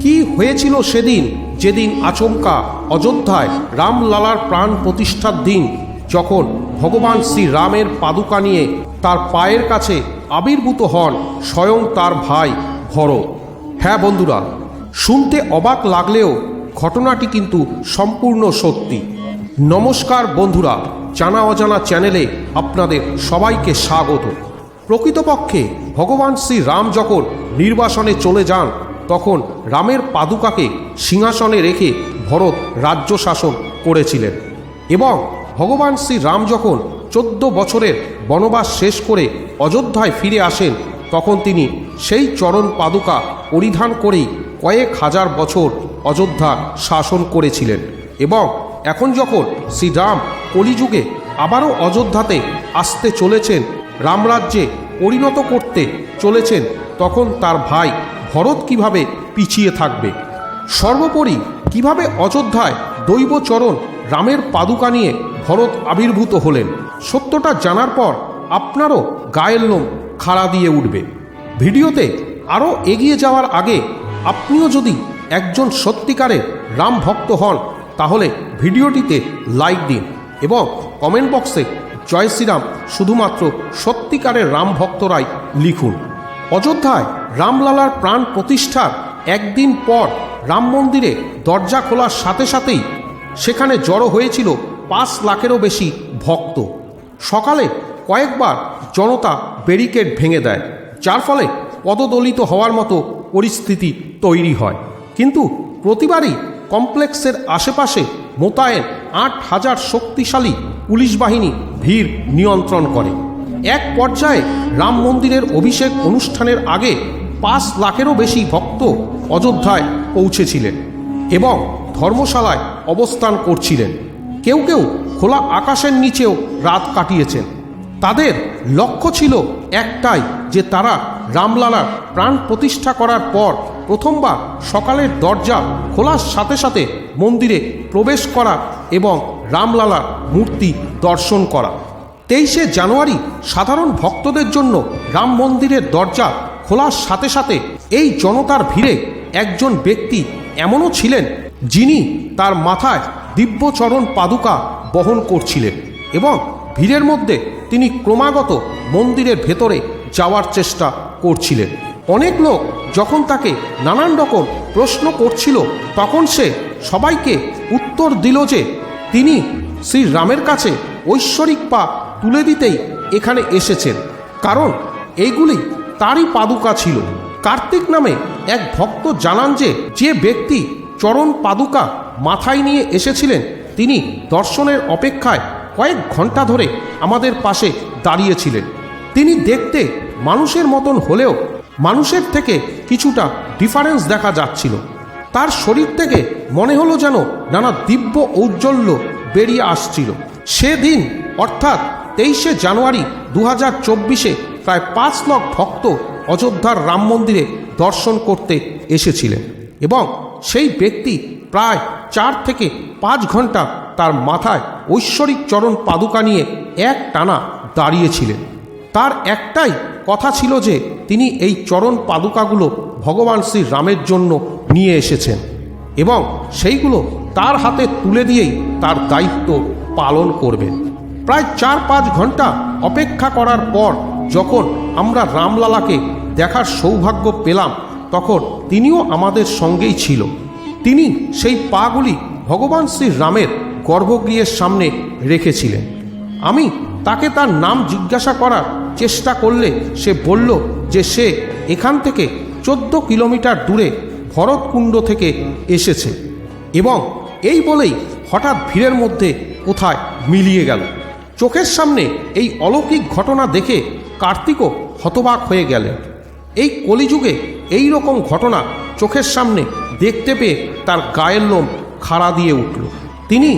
কি হয়েছিল সেদিন? যেদিন আচমকা অযোধ্যায় রামলালার প্রাণ প্রতিষ্ঠার দিন, যখন ভগবান শ্রী রামের পাদুকা নিয়ে তার পায়ের কাছে আবির্ভূত হন স্বয়ং তার ভাই ভরত। হ্যাঁ বন্ধুরা, শুনতে অবাক লাগলেও ঘটনাটি কিন্তু সম্পূর্ণ সত্যি। নমস্কার বন্ধুরা, জানা অজানা চ্যানেলে আপনাদের সবাইকে স্বাগত। প্রকৃতপক্ষে ভগবান শ্রী রাম যখন নির্বাসনে চলে যান তখন রামের পাদুকাকে সিংহাসনে রেখে ভরত রাজ্য শাসন করেছিলেন। এবং ভগবান শ্রী রাম যখন চোদ্দ বছরের বনবাস শেষ করে অযোধ্যায় ফিরে আসেন, তখন তিনি সেই চরণ পাদুকা পরিধান করেই কয়েক হাজার বছর অযোধ্যা শাসন করেছিলেন। এবং এখন যখন শ্রীরাম কলিযুগে আবারও অযোধ্যাতে আসতে চলেছেন, রামরাজ্যে পরিণত করতে চলেছেন, তখন তার ভাই ভরত কীভাবে পিছিয়ে থাকবে? সর্বোপরি কীভাবে অযোধ্যায় দৈবচরণ রামের পাদুকা নিয়ে ভরত আবির্ভূত হলেন? সত্যটা জানার পর আপনারও গায়ের লোম খাড়া দিয়ে উঠবে। ভিডিওতে আরও এগিয়ে যাওয়ার আগে আপনিও যদি একজন সত্যিকারের রাম ভক্ত হন, তাহলে ভিডিওটিতে লাইক দিন এবং কমেন্ট বক্সে জয় শ্রীরাম শুধুমাত্র সত্যিকারের রাম ভক্তরাই লিখুন। অযোধ্যায় রামলালার প্রাণ প্রতিষ্ঠার একদিন পর রাম মন্দিরে দরজা খোলার সাথে সাথেই সেখানে জড়ো হয়েছিল পাঁচ লাখেরও বেশি ভক্ত। সকালে কয়েকবার জনতা ব্যারিকেড ভেঙে দেয়, যার ফলে পদদলিত হওয়ার মতো পরিস্থিতি তৈরি হয়। কিন্তু প্রতিবারই কমপ্লেক্সের আশেপাশে মোতায়েন আট হাজার শক্তিশালী পুলিশ বাহিনী ভিড় নিয়ন্ত্রণ করে। এক পর্যায়ে রাম মন্দিরের অভিষেক অনুষ্ঠানের আগে পাঁচ লাখেরও বেশি ভক্ত অযোধ্যায় পৌঁছেছিলেন এবং ধর্মশালায় অবস্থান করছিলেন। কেউ কেউ খোলা আকাশের নিচেও রাত কাটিয়েছেন। তাদের লক্ষ্য ছিল একটাই, যে তারা রামলালার প্রাণ প্রতিষ্ঠা করার পর প্রথমবার সকালের দরজা খোলার সাথে সাথে মন্দিরে প্রবেশ করা এবং রামলালার মূর্তি দর্শন করা। তেইশে জানুয়ারি সাধারণ ভক্তদের জন্য রাম মন্দিরের দরজা খোলার সাথে সাথে এই জনতার ভিড়ে একজন ব্যক্তি এমনও ছিলেন যিনি তার মাথায় দিব্যচরণ পাদুকা বহন করছিলেন এবং ভিড়ের মধ্যে তিনি ক্রমাগত মন্দিরের ভেতরে যাওয়ার চেষ্টা করছিলেন। অনেক লোক যখন তাকে নানান রকম প্রশ্ন করছিল, তখন সে সবাইকে উত্তর দিল যে তিনি শ্রী রামের কাছে ঐশ্বরিক পা তুলে দিতেই এখানে এসেছেন। কারণ এইগুলি তারই পাদুকা ছিল। কার্তিক নামে এক ভক্ত জানান যে যে ব্যক্তি চরণ পাদুকা মাথায় নিয়ে এসেছিলেন, তিনি দর্শনের অপেক্ষায় কয়েক ঘণ্টা ধরে আমাদের পাশে দাঁড়িয়েছিলেন। তিনি দেখতে মানুষের মতন হলেও মানুষের থেকে কিছুটা ডিফারেন্স দেখা যাচ্ছিল। তার শরীর থেকে মনে হলো যেন নানা দিব্য ঔজ্জ্বল্য বেরিয়ে আসছিল। সেদিন, অর্থাৎ তেইশে জানুয়ারি দু হাজার চব্বিশে প্রায় পাঁচ লক্ষ ভক্ত অযোধ্যার রাম মন্দিরে দর্শন করতে এসেছিলেন এবং সেই ব্যক্তি প্রায় চার থেকে পাঁচ ঘণ্টা তার মাথায় ঐশ্বরিক চরণ পাদুকা নিয়ে এক টানা দাঁড়িয়েছিলেন। তার একটাই কথা ছিল যে তিনি এই চরণ পাদুকাগুলো ভগবান শ্রী রামের জন্য নিয়ে এসেছেন এবং সেইগুলো তার হাতে তুলে দিয়েই তার দায়িত্ব পালন করবেন। প্রায় চার পাঁচ ঘণ্টা অপেক্ষা করার পর যখন আমরা রামলালাকে দেখার সৌভাগ্য পেলাম, তখন তিনিও আমাদের সঙ্গেই ছিল। তিনি সেই পাগুলি ভগবান শ্রী রামের গর্ভগৃহের সামনে রেখেছিলেন। আমি তাকে তার নাম জিজ্ঞাসা করার চেষ্টা করলে সে বলল যে সে এখান থেকে চোদ্দ কিলোমিটার দূরে ভরতকুণ্ড থেকে এসেছে এবং এই বলেই হঠাৎ ভিড়ের মধ্যে কোথায় মিলিয়ে গেল। চোখের সামনে এই অলৌকিক ঘটনা দেখে কার্তিকও হতবাক হয়ে গেলেন। এই কলিযুগে এই রকম ঘটনা চোখের সামনে দেখতে পেয়ে তার গায়ের লোম খাড়া দিয়ে উঠল। তিনি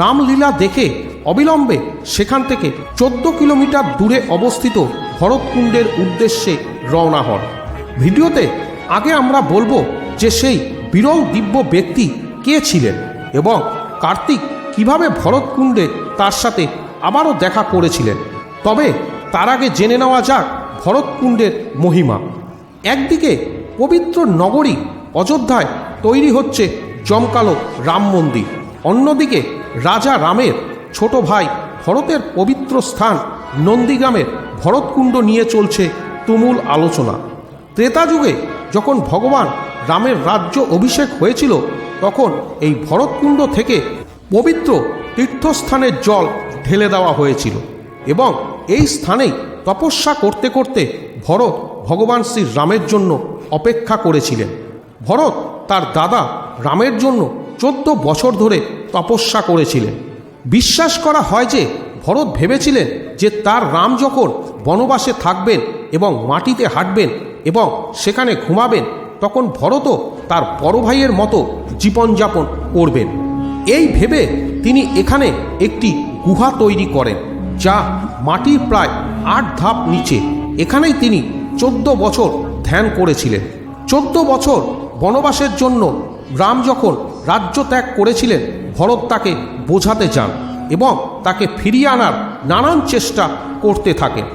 রামলীলা দেখে অবিলম্বে সেখান থেকে চোদ্দ কিলোমিটার দূরে অবস্থিত ভরতকুণ্ডের উদ্দেশ্যে রওনা হন। ভিডিওতে আগে আমরা বলব যে সেই বিরল দিব্য ব্যক্তি কে ছিলেন এবং কার্তিক কীভাবে ভরতকুণ্ডে তার সাথে আবারও দেখা করেছিলেন। তবে তার আগে জেনে নেওয়া যাক ভরতকুণ্ডের মহিমা। একদিকে পবিত্র নগরী অযোধ্যায় তৈরি হচ্ছে জমকালো রাম মন্দির। অন্যদিকে রাজা রামের ছোট ভাই ভরতের পবিত্র স্থান নন্দীগ্রামের ভরতকুণ্ড নিয়ে চলছে তুমুল আলোচনা। ত্রেতা যুগে যখন ভগবান রামের রাজ্য অভিষেক হয়েছিল, তখন এই ভরতকুণ্ড থেকে পবিত্র তীর্থস্থানের জল ঢেলে দেওয়া হয়েছিল। এবং এই স্থানেই তপস্যা করতে করতে ভরত ভগবান শ্রী রামের জন্য অপেক্ষা করেছিলেন। ভরত তার দাদা রামের জন্য চোদ্দ বছর ধরে তপস্যা করেছিলেন। বিশ্বাস করা হয় যে ভরত ভেবেছিলেন যে তার রাম যখন বনবাসে থাকবেন এবং মাটিতে হাঁটবেন এবং সেখানে ঘুমাবেন, তখন ভরতও তার বড় ভাইয়ের মতো জীবনযাপন করবেন। এই ভেবে তিনি এখানে একটি গুহা তৈরি করেন। যা মাটির প্রায় আট ধাপ নিচে। এখানেই তিনি চোদ্দ বছর ধ্যান করেছিলেন। চোদ্দ বছর বনবাসের জন্য রাম যখন রাজ্য ত্যাগ করেছিলেন, ভরত তাকে বোঝাতে যান এবং তাকে ফিরিয়ে আনার নানান চেষ্টা করতে থাকেন।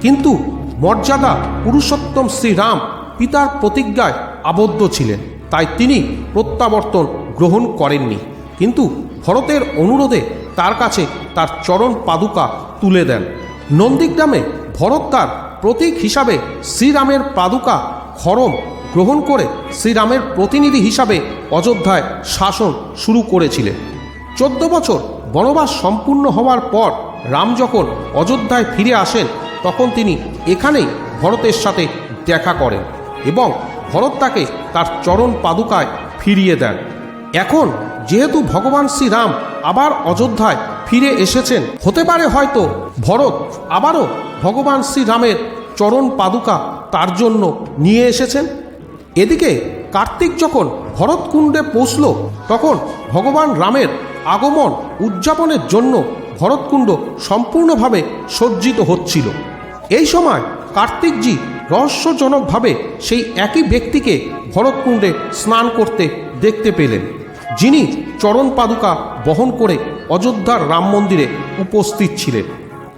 কিন্তু মর্যাদা পুরুষোত্তম শ্রীরাম পিতার প্রতিজ্ঞায় আবদ্ধ ছিলেন, তাই তিনি প্রত্যাবর্তন গ্রহণ করেননি। কিন্তু ভরতের অনুরোধে তার কাছে তার চরণ পাদুকা তুলে দেন। নন্দীগ্রামে ভরত তার প্রতীক হিসাবে শ্রীরামের পাদুকা খরম গ্রহণ করে শ্রীরামের প্রতিনিধি হিসাবে অযোধ্যায় শাসন শুরু করেছিলেন। চোদ্দ বছর বনবাস সম্পূর্ণ হওয়ার পর রাম যখন অযোধ্যায় ফিরে আসেন, তখন তিনি এখানেই ভরতের সাথে দেখা করেন এবং ভরত তাকে তার চরণ পাদুকায় ফিরিয়ে দেন। এখন যেহেতু ভগবান শ্রীরাম আবার অযোধ্যায় ফিরে এসেছেন, হতে পারে হয়তো ভরত আবারও ভগবান শ্রীরামের চরণ পাদুকা তার জন্য নিয়ে এসেছেন। এদিকে কার্তিক যখন ভরতকুণ্ডে পৌঁছল, তখন ভগবান রামের আগমন উদযাপনের জন্য ভরতকুণ্ড সম্পূর্ণভাবে সজ্জিত হচ্ছিল। এই সময় কার্তিকজি রহস্যজনকভাবে সেই একই ব্যক্তিকে ভরতকুণ্ডে স্নান করতে দেখতে পেলেন। যিনি চরণ পাদুকা বহন করে অযোধ্যার রাম মন্দিরে উপস্থিত ছিলেন।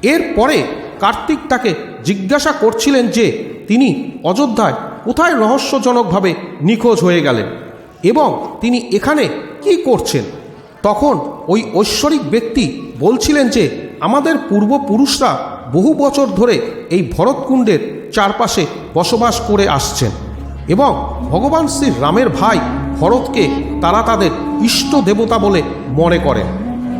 এরপরে কার্তিক তাকে জিজ্ঞাসা করছিলেন যে তিনি অযোধ্যায় কোথায় রহস্যজনকভাবে নিখোঁজ হয়ে গেলেন এবং তিনি এখানে কি করছেন? তখন ওই ঐশ্বরিক ব্যক্তি বলছিলেন যে আমাদের পূর্বপুরুষরা বহু বছর ধরে এই ভরতকুণ্ডের চারপাশে বসবাস করে আসছেন এবং ভগবান শ্রী রামের ভাই ভরতকে তারা তাদের ইষ্ট দেবতা বলে মনে করেন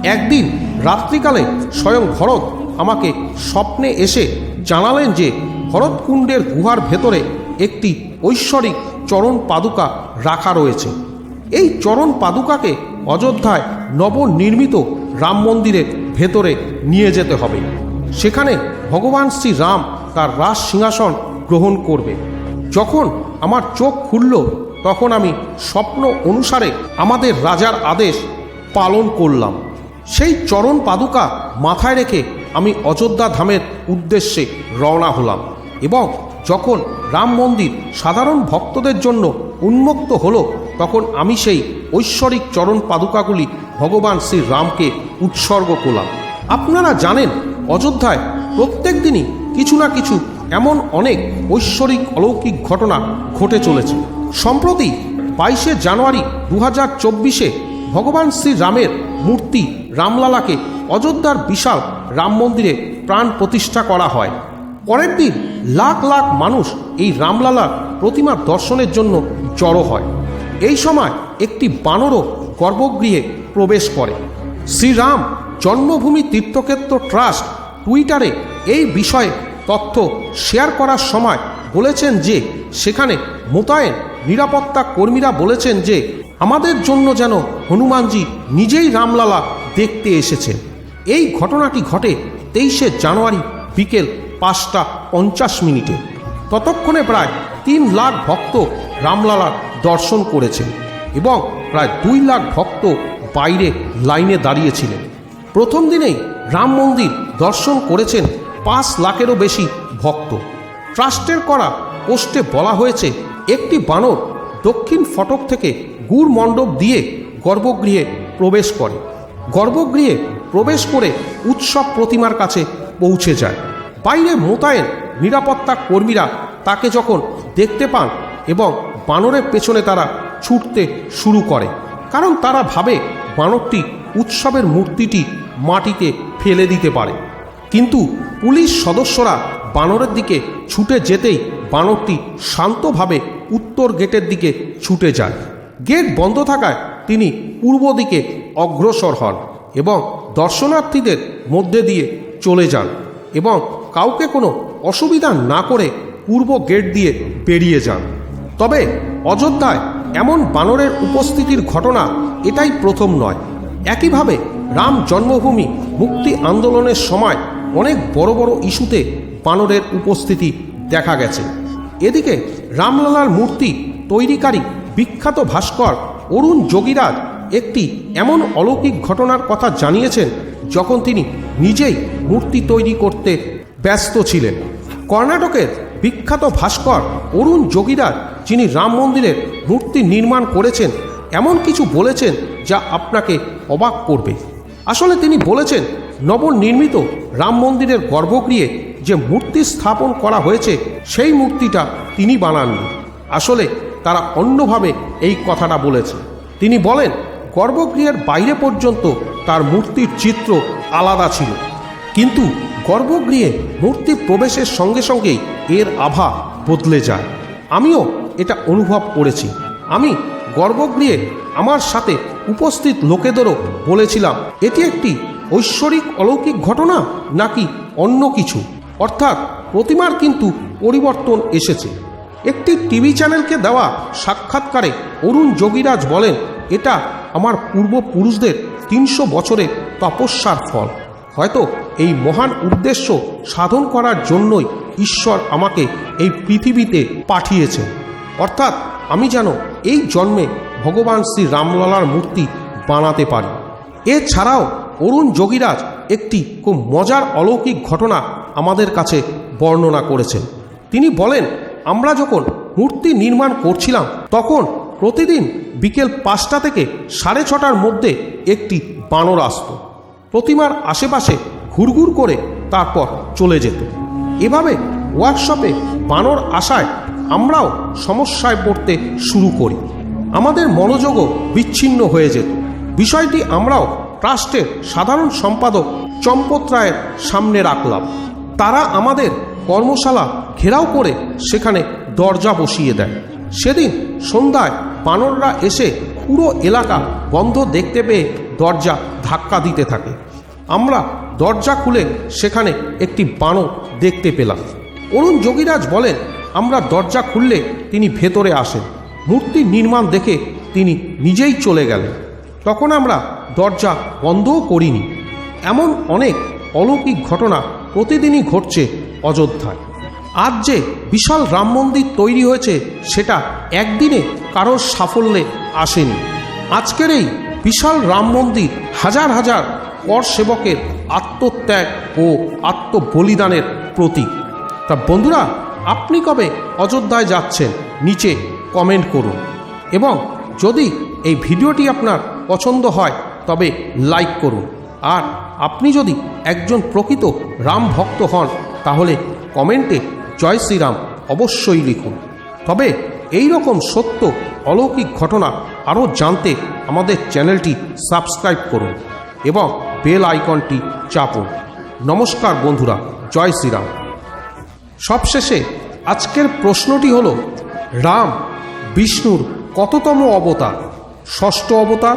একদিন রাত্রিকালে স্বয়ং ভরত আমাকে স্বপ্নে এসে জানালেন যে ভরতকুণ্ডের গুহার ভেতরে একটি ঐশ্বরিক চরণ পাদুকা রাখা রয়েছে। এই চরণ পাদুকাকে অযোধ্যায় নবনির্মিত রাম মন্দিরের ভেতরে নিয়ে যেতে হবে। সেখানে ভগবান শ্রী রাম তার রাজ সিংহাসন গ্রহণ করবে। যখন আমার চোখ খুলল তখন আমি স্বপ্ন অনুসারে আমাদের রাজার আদেশ পালন করলাম। সেই চরণ পাদুকা মাথায় রেখে আমি অযোধ্যা ধামের উদ্দেশ্যে রওনা হলাম এবং যখন রাম মন্দির সাধারণ ভক্তদের জন্য উন্মুক্ত হলো, তখন আমি সেই ঐশ্বরিক চরণ পাদুকাগুলি ভগবান শ্রী রামকে উৎসর্গ করলাম। আপনারা জানেন, অযোধ্যায় প্রত্যেক দিনই কিছু না কিছু এমন অনেক ঐশ্বরিক অলৌকিক ঘটনা ঘটে চলেছে। সম্প্রতি বাইশে জানুয়ারি দু হাজার চব্বিশে ভগবান শ্রীরামের মূর্তি রামলালাকে অযোধ্যার বিশাল রাম মন্দিরে প্রাণ প্রতিষ্ঠা করা হয়। পরের দিন লাখ লাখ মানুষ এই রামলালার প্রতিমার দর্শনের জন্য জড়ো হয়। এই সময় একটি বানরও গর্ভগৃহে প্রবেশ করে। শ্রীরাম জন্মভূমি তীর্থক্ষেত্র ট্রাস্ট টুইটারে এই বিষয়ে তথ্য শেয়ার করার সময় বলেছেন যে সেখানে মোতায়েন নিরাপত্তা কর্মীরা বলেছেন যে আমাদের জন্য যেন হনুমানজি নিজেই রামলালা দেখতে এসেছেন এই ঘটনাটি ঘটে তেইশে জানুয়ারি বিকেল পাঁচটা পঞ্চাশ মিনিটে। ততক্ষণে প্রায় তিন লাখ ভক্ত রামলালার দর্শন করেছেন এবং প্রায় দুই লাখ ভক্ত বাইরে লাইনে দাঁড়িয়েছিলেন। প্রথম দিনেই রাম মন্দির দর্শন করেছেন পাঁচ লাখেরও বেশি ভক্ত। ট্রাস্টের করা পোস্টে বলা হয়েছে একটি বানর দক্ষিণ ফটক থেকে গুড় মণ্ডপ দিয়ে গর্ভগৃহে প্রবেশ করে। গর্ভগৃহে প্রবেশ করে উৎসব প্রতিমার কাছে পৌঁছে যায়। বাইরে মোতায়েন নিরাপত্তা কর্মীরা তাকে যখন দেখতে পান এবং বানরের পেছনে তারা ছুটতে শুরু করে, কারণ তারা ভাবে বানরটি উৎসবের মূর্তিটি মাটিতে ফেলে দিতে পারে। কিন্তু পুলিশ সদস্যরা বানরের দিকে ছুটে যেতেই বানরটি শান্তভাবে উত্তর গেটের দিকে ছুটে যায়। গেট বন্ধ থাকায় তিনি পূর্ব দিকে অগ্রসর হন এবং দর্শনার্থীদের মধ্যে দিয়ে চলে যান এবং কাউকে কোনো অসুবিধা না করে পূর্ব গেট দিয়ে বেরিয়ে যান। তবে অযোধ্যায় এমন বানরের উপস্থিতির ঘটনা এটাই প্রথম নয়। একইভাবে রাম জন্মভূমি মুক্তি আন্দোলনের সময় অনেক বড় বড় ইস্যুতে বানরের উপস্থিতি দেখা গেছে। এদিকে রামলালার মূর্তি তৈরিকারী বিখ্যাত ভাস্কর অরুণ যোগীরাজ একটি এমন অলৌকিক ঘটনার কথা জানিয়েছেন যখন তিনি নিজেই মূর্তি তৈরি করতে ব্যস্ত ছিলেন। কর্ণাটকের বিখ্যাত ভাস্কর অরুণ যোগীরাজ, যিনি রাম মন্দিরের মূর্তি নির্মাণ করেছেন, এমন কিছু বলেছেন যা আপনাকে অবাক করবে। আসলে তিনি বলেছেন, নবনির্মিত রাম মন্দিরের গর্ভগৃহে যে মূর্তি স্থাপন করা হয়েছে, সেই মূর্তিটা তিনি বানাননি। আসলে তারা অন্যভাবে এই কথাটা বলেছে। তিনি বলেন, গর্ভগৃহের বাইরে পর্যন্ত তার মূর্তির চিত্র আলাদা ছিল। কিন্তু গর্ভগৃহে মূর্তি প্রবেশের সঙ্গে সঙ্গেই এর আভা বদলে যায়। আমিও এটা অনুভব করেছি। আমি গর্ভগৃহে আমার সাথে উপস্থিত লোকেদেরও বলেছিলাম, এটি একটি ঐশ্বরিক অলৌকিক ঘটনা নাকি অন্য কিছু? অর্থাৎ প্রতিমার কিন্তু পরিবর্তন এসেছে। একটি টিভি চ্যানেলকে দেওয়া সাক্ষাৎকারে অরুণ যোগীরাজ বলেন, এটা আমার পূর্বপুরুষদের তিনশো বছরের তপস্যার ফল। হয়তো এই মহান উদ্দেশ্য সাধন করার জন্যই ঈশ্বর আমাকে এই পৃথিবীতে পাঠিয়েছেন। অর্থাৎ আমি যেন এই জন্মে ভগবান শ্রী রামলালার মূর্তি বানাতে পারি। এছাড়াও অরুণ যোগীরাজ একটি খুব মজার অলৌকিক ঘটনা আমাদের কাছে বর্ণনা করেছেন। তিনি বলেন, আমরা যখন মূর্তি নির্মাণ করছিলাম, তখন প্রতিদিন বিকেল পাঁচটা থেকে সাড়ে ছটার মধ্যে একটি বানর আসত। প্রতিমার আশেপাশে ঘুরঘুর করে তারপর চলে যেত। এভাবে ওয়ার্কশপে বানর আসায় আমরাও সমস্যায় পড়তে শুরু করি। আমাদের মনোযোগও বিচ্ছিন্ন হয়ে যেত। বিষয়টি আমরাও ট্রাস্টের সাধারণ সম্পাদক চম্পত রায়ের সামনে রাখলাম। তারা আমাদের কর্মশালা ঘেরাও করে সেখানে দরজা বসিয়ে দেয়। সেদিন সন্ধ্যায় বানররা এসে পুরো এলাকা বন্ধ দেখতে পেয়ে দরজা ধাক্কা দিতে থাকে। আমরা দরজা খুলে সেখানে একটি বানর দেখতে পেলাম। অরুণ যোগীরাজ বলেন, আমরা দরজা খুললে তিনি ভেতরে আসেন। মূর্তি নির্মাণ দেখে তিনি নিজেই চলে গেলেন। তখন আমরা দরজা বন্ধও করিনি। এমন অনেক অলৌকিক ঘটনা প্রতিদিনই ঘটছে অযোধ্যায়। আজ যে বিশাল রাম মন্দির তৈরি হয়েছে, সেটা একদিনে কারোর সাফল্যে আসেনি। আজকের এই বিশাল রাম মন্দির হাজার হাজার কর সেবকের আত্মত্যাগ ও আত্মবলিদানের প্রতীক। তা বন্ধুরা, আপনি কবে অযোধ্যায় যাচ্ছেন, নিচে কমেন্ট করুন। এবং যদি এই ভিডিওটি আপনার পছন্দ হয় তবে লাইক করুন। আর আপনি যদি একজন প্রকৃত রাম ভক্ত হন, তাহলে কমেন্টে জয় শ্রীরাম অবশ্যই লিখুন। তবে এই রকম সত্য অলৌকিক ঘটনা আরও জানতে আমাদের চ্যানেলটি সাবস্ক্রাইব করুন এবং বেল আইকনটি চাপুন। নমস্কার বন্ধুরা, জয় শ্রীরাম। সবশেষে আজকের প্রশ্নটি হল, রাম, বিষ্ণুর কততম অবতার? ষষ্ঠ অবতার